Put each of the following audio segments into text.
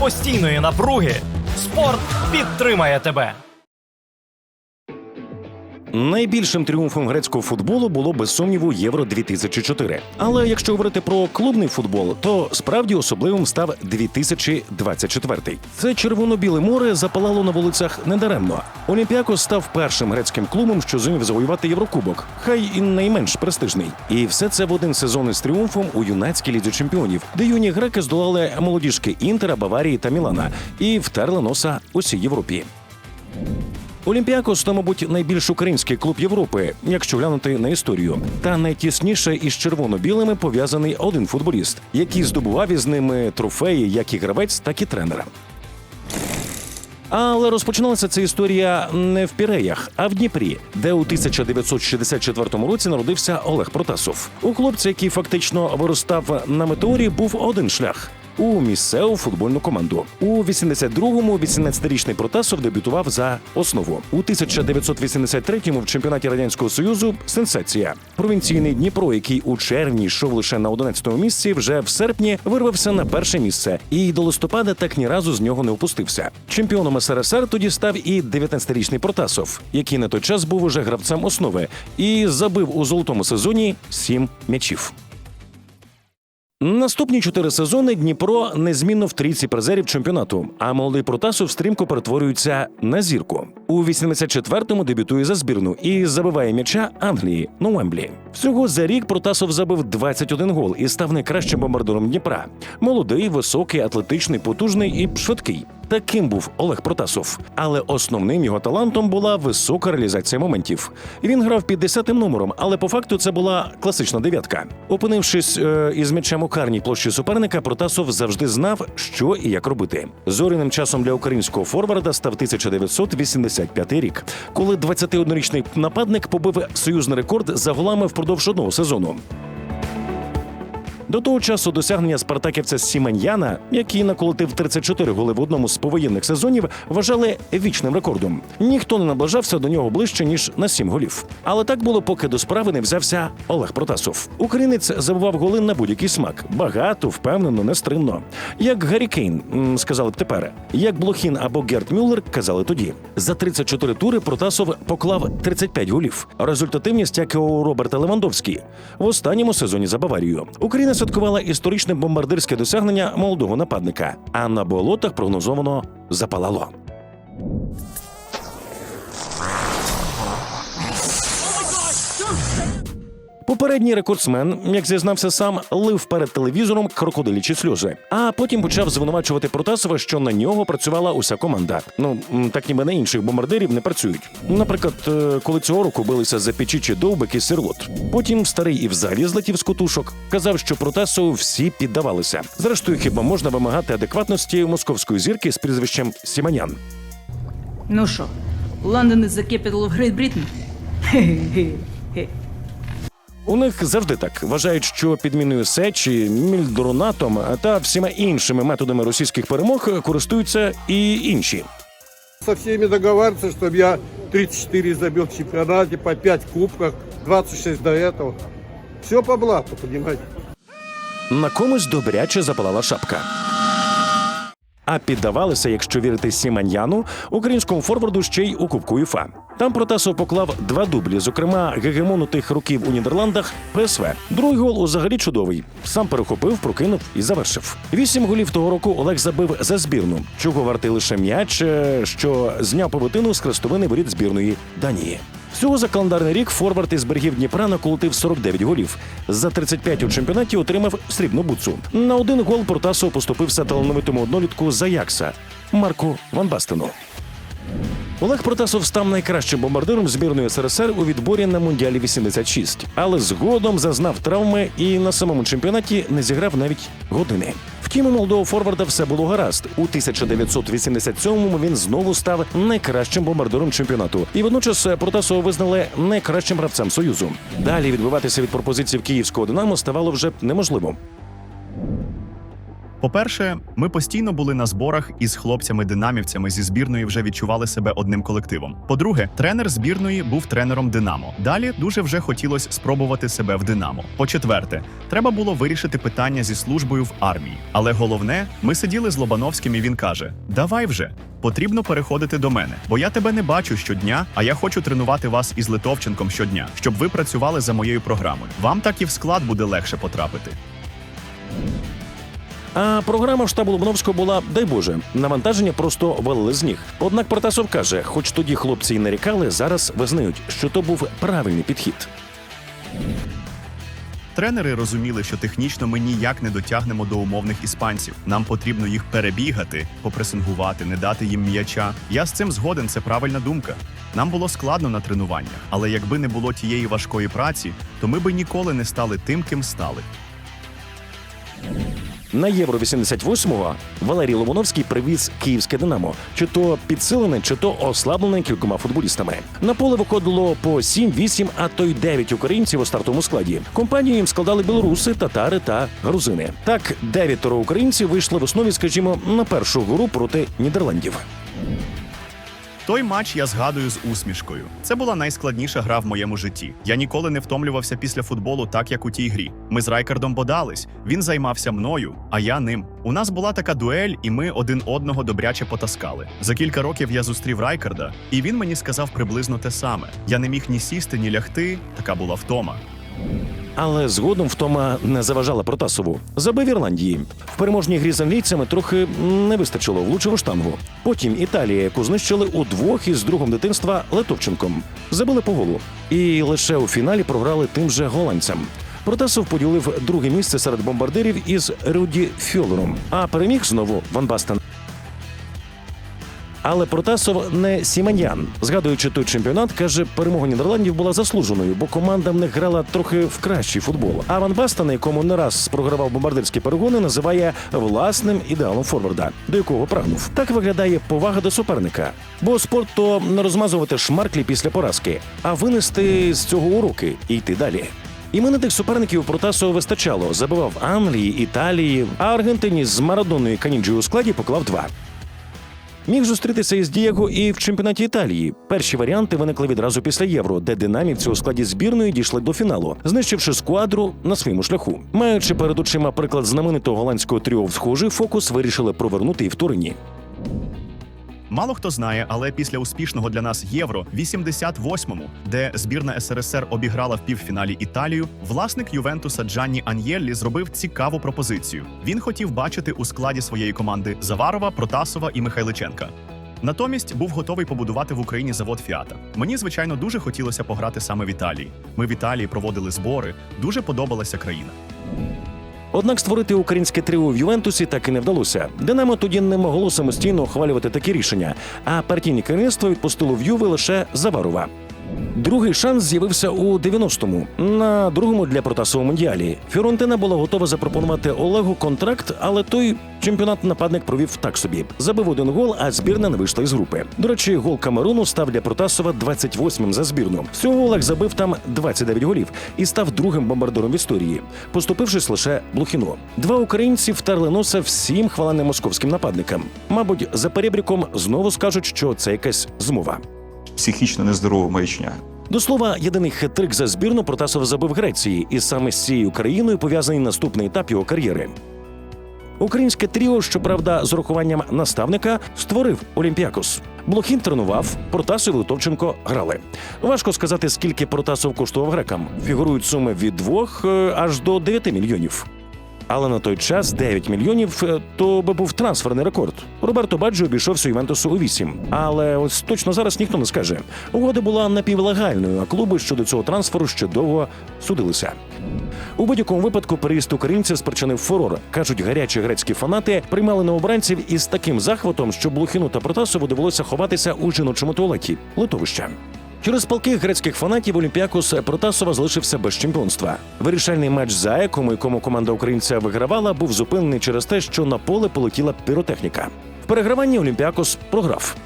постійної напруги спорт підтримає тебе. Найбільшим тріумфом грецького футболу було без сумніву Євро 2004 Але якщо говорити про клубний футбол, то справді особливим став 2024 Це червоно-біле море запалало на вулицях недаремно. Олімпіакос став першим грецьким клубом, що зумів завоювати Єврокубок, хай і найменш престижний. І все це в один сезон із тріумфом у юнацькій лізі чемпіонів, де юні греки здолали молодіжки Інтера, Баварії та Мілана і втерли носа усій Європі. Олімпіакос то, мабуть, найбільш український клуб Європи, якщо глянути на історію. Та найтісніше із червоно-білими пов'язаний один футболіст, який здобував із ними трофеї як і гравець, так і тренера. Але розпочиналася ця історія не в Піреях, а в Дніпрі, де у 1964 році народився Олег Протасов. У хлопця, який фактично виростав на метеорі, був один шлях. У місцеву футбольну команду у 82-му 18-річний Протасов дебютував за основу. У 1983-му в чемпіонаті радянського союзу сенсація. Провінційний Дніпро, який у червні йшов лише на 11-му місці, вже в серпні вирвався на перше місце і до листопада так ні разу з нього не опустився. Чемпіоном СРСР тоді став і 19-річний Протасов, який на той час був уже гравцем основи і забив у золотому сезоні сім м'ячів. Наступні чотири сезони Дніпро незмінно в трійці призерів чемпіонату, а молодий Протасов стрімко перетворюється на зірку. У 84-му дебютує за збірну і забиває м'яча Англії на Уемблі. Всього за рік Протасов забив 21 гол і став найкращим бомбардиром Дніпра. Молодий, високий, атлетичний, потужний і швидкий. Таким був Олег Протасов. Але основним його талантом була висока реалізація моментів. Він грав під 10-тим номером, але по факту це була класична дев'ятка. Опинившись е, із м'ячем у карній площі суперника, Протасов завжди знав, що і як робити. Зоряним часом для українського форварда став 1985 рік, коли 21-річний нападник побив союзний рекорд за голами впродовж одного сезону. До того часу досягнення спартаківця Сіманьяна, який наколотив 34 голи в одному з повоєнних сезонів, вважали вічним рекордом. Ніхто не наближався до нього ближче ніж на 7 голів. Але так було, поки до справи не взявся Олег Протасов. Українець забував голи на будь-який смак, багато, впевнено, нестримно. Як Гаррі Кейн, сказали б тепер, як Блохін або Герт Мюллер казали тоді. За 34 тури Протасов поклав 35 голів. Результативність, як і у Роберта Левандовський в останньому сезоні за Баварію. Україна святкувала історичне бомбардирське досягнення молодого нападника, а на болотах прогнозовано запалало. Попередній рекордсмен, як зізнався сам, лив перед телевізором крокодилічі сльози, а потім почав звинувачувати Протасова, що на нього працювала уся команда. Ну так ніби на інших бомбардирів не працюють. Наприклад, е, коли цього року билися за печічі довбик і сирлот. Потім старий і взагалі злетів з кутушок. Казав, що Протасову всі піддавалися. Зрештою, хіба можна вимагати адекватності московської зірки з прізвищем Сіманян? Ну що, London is the capital of Great Britain? У них завжди так вважають, що підміною сечі, мільдронатом та всіма іншими методами російських перемог користуються і інші. Со всеми договариваться, чтобы я 34 забил в чемпионате, по 5 кубках, 26 до этого. Все по блату, понимаете? На комусь добряче запалала шапка. А піддавалися, якщо вірити Сіманьяну, українському форварду ще й у Кубку УЄФА. Там Протасов поклав два дублі, зокрема гегемону тих років у Нідерландах ПСВ. Другий гол узагалі чудовий. Сам перехопив, прокинув і завершив. Вісім голів того року Олег забив за збірну, чого вартий лише м'яч, е, що зняв павутину з хрестовини воріт збірної Данії. Всього за календарний рік форвард із берегів Дніпра наколотив 49 голів. За 35 у чемпіонаті отримав срібну буцу. На один гол Протасов поступився талановитому однолітку з Аякса Марку Ван Бастену. Олег Протасов став найкращим бомбардиром збірної СРСР у відборі на Мундіалі 86, але згодом зазнав травми і на самому чемпіонаті не зіграв навіть години. Втім, у молодого форварда все було гаразд. У 1987-му він знову став найкращим бомбардиром чемпіонату. І водночас Протасова визнали найкращим гравцем союзу. Далі відбиватися від пропозицій київського динамо ставало вже неможливо. По-перше, ми постійно були на зборах із хлопцями-динамівцями зі збірної вже відчували себе одним колективом. По-друге, тренер збірної був тренером Динамо. Далі дуже вже хотілося спробувати себе в Динамо. По-четверте, треба було вирішити питання зі службою в армії. Але головне, ми сиділи з Лобановським, і він каже: Давай вже. Потрібно переходити до мене, бо я тебе не бачу щодня, а я хочу тренувати вас із Литовченком щодня, щоб ви працювали за моєю програмою. Вам так і в склад буде легше потрапити. А програма штабу Лобановського була, дай Боже, навантаження просто валили з ніг. Однак Протасов каже, хоч тоді хлопці й нарікали, зараз визнають, що то був правильний підхід. Тренери розуміли, що технічно ми ніяк не дотягнемо до умовних іспанців. Нам потрібно їх перебігати, попресингувати, не дати їм м'яча. Я з цим згоден, це правильна думка. Нам було складно на тренуваннях, але якби не було тієї важкої праці, то ми би ніколи не стали тим, ким стали. На євро 88-го Валерій Ломоновський привіз київське Динамо, чи то підсилене, чи то ослаблене кількома футболістами. На поле виходило по 7, 8, а то й 9 українців у стартовому складі. Компанію їм складали білоруси, татари та грузини. Так, дев'ятеро українців вийшли в основі, скажімо, на першу гру проти Нідерландів. Той матч я згадую з усмішкою. Це була найскладніша гра в моєму житті. Я ніколи не втомлювався після футболу, так як у тій грі. Ми з Райкардом бодались. Він займався мною, а я ним. У нас була така дуель, і ми один одного добряче потаскали. За кілька років я зустрів Райкарда, і він мені сказав приблизно те саме. Я не міг ні сісти, ні лягти. Така була втома. Але згодом втома не заважала Протасову. Забив Ірландії. В переможній грі з англійцями трохи не вистачило влучив штангу. Потім Італія, яку знищили удвох із другом дитинства Летовченком. Забили по голу. І лише у фіналі програли тим же голландцям. Протасов поділив друге місце серед бомбардирів із Руді Фьолером, а переміг знову Ван Бастен. Але Протасов не Сіманьян. Згадуючи той чемпіонат, каже, перемога Нідерландів була заслуженою, бо команда в них грала трохи в кращий футбол. А Ван Бастен, якому не раз програвав бомбардирські перегони, називає власним ідеалом форварда, до якого прагнув. Так виглядає повага до суперника. Бо спорт то не розмазувати шмарклі після поразки, а винести з цього уроки і йти далі. Іменитих суперників Протасова вистачало. Забивав Англії, Італії, а Аргентині з Марадоною і Каніджі у складі поклав два. Міг зустрітися із Дієго і в чемпіонаті Італії. Перші варіанти виникли відразу після євро, де динамівці у складі збірної дійшли до фіналу, знищивши сквадру на своєму шляху. Маючи перед очима приклад знаменитого голландського тріо в схожий фокус, вирішили провернути і в Турині. Мало хто знає, але після успішного для нас євро 88-му, де збірна СРСР обіграла в півфіналі Італію, власник Ювентуса Джанні Аньєллі зробив цікаву пропозицію. Він хотів бачити у складі своєї команди Заварова, Протасова і Михайличенка. Натомість був готовий побудувати в Україні завод Фіата. Мені, звичайно, дуже хотілося пограти саме в Італії. Ми в Італії проводили збори, дуже подобалася країна. Однак створити українське тріо в Ювентусі так і не вдалося. Динамо тоді не могло самостійно ухвалювати такі рішення, а партійне керівництво відпустило в Юви лише Заварова. Другий шанс з'явився у 90-му на другому для Протасового мундіалі. Фіорентина була готова запропонувати Олегу контракт, але той чемпіонат нападник провів так собі. Забив один гол, а збірна не вийшла із групи. До речі, гол Камеруну став для Протасова 28-м за збірну. Всього Олег забив там 29 голів і став другим бомбардиром в історії, поступившись лише Блохіно. Два українці втерли носа всім хваленим московським нападникам. Мабуть, за перебріком знову скажуть, що це якась змова. Психічно нездорова маячня. До слова, єдиний хитрик за збірну Протасов забив Греції, і саме з цією країною пов'язаний наступний етап його кар'єри. Українське тріо, щоправда, з урахуванням наставника створив Олімпіакос. Блохін тренував, Протасов і Литовченко грали. Важко сказати, скільки Протасов коштував грекам. Фігурують суми від 2 е, аж до 9 мільйонів. Але на той час 9 мільйонів е, то би був трансферний рекорд. Роберто Баджо обійшовся Ювентусу у 8. Але ось точно зараз ніхто не скаже. Угода була напівлегальною, а клуби щодо цього трансферу ще довго судилися. У будь-якому випадку переїзд українців спричинив фурор. кажуть, гарячі грецькі фанати приймали новобранців із таким захватом, що Блохіну та Протасову довелося ховатися у жіночому туалеті литовища. Через палких грецьких фанатів Олімпіакос Протасова залишився без чемпіонства. Вирішальний матч з АЕКом, у якому команда українця вигравала, був зупинений через те, що на поле полетіла піротехніка. В переграванні Олімпіакос програв.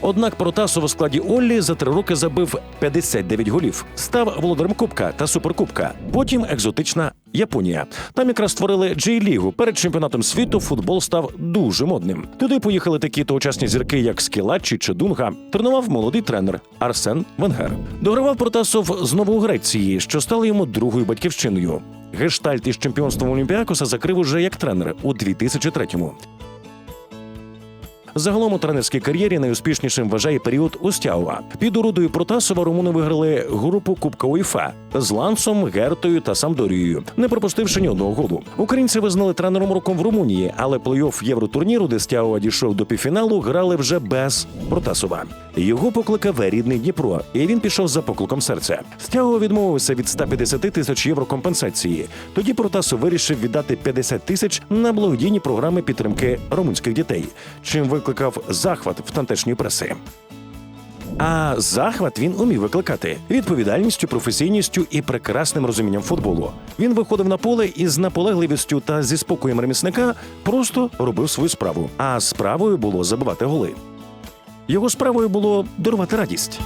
Однак Протасов у складі Оллі за три роки забив 59 голів, став володарем Кубка та Суперкубка. Потім екзотична Японія. Там якраз створили Джей-лігу. Перед чемпіонатом світу футбол став дуже модним. Туди поїхали такі тогочасні зірки, як Скілачі чи Дунга. Тренував молодий тренер Арсен Венгер. Догравав Протасов знову у Греції, що стало йому другою батьківщиною. Гештальт із чемпіонством Олімпіакоса закрив уже як тренер у 2003-му. Загалом у тренерській кар'єрі найуспішнішим вважає період Устяува. Під орудою Протасова румуни виграли групу Кубка УЄФА з Лансом, Гертою та Самдорією, не пропустивши ні одного голу. Українці визнали тренером роком в Румунії, але плей-офф євротурніру, де Стяува дійшов до півфіналу, грали вже без Протасова. Його покликав рідний Дніпро, і він пішов за покликом серця. Стяува відмовився від 150 тисяч євро компенсації. Тоді Протасов вирішив віддати 50 тисяч на благодійні програми підтримки румунських дітей, чим викликав захват в тамтешній преси. А захват він умів викликати відповідальністю, професійністю і прекрасним розумінням футболу. Він виходив на поле і з наполегливістю та зі спокоєм ремісника просто робив свою справу. А справою було забивати голи. Його справою було дарувати радість.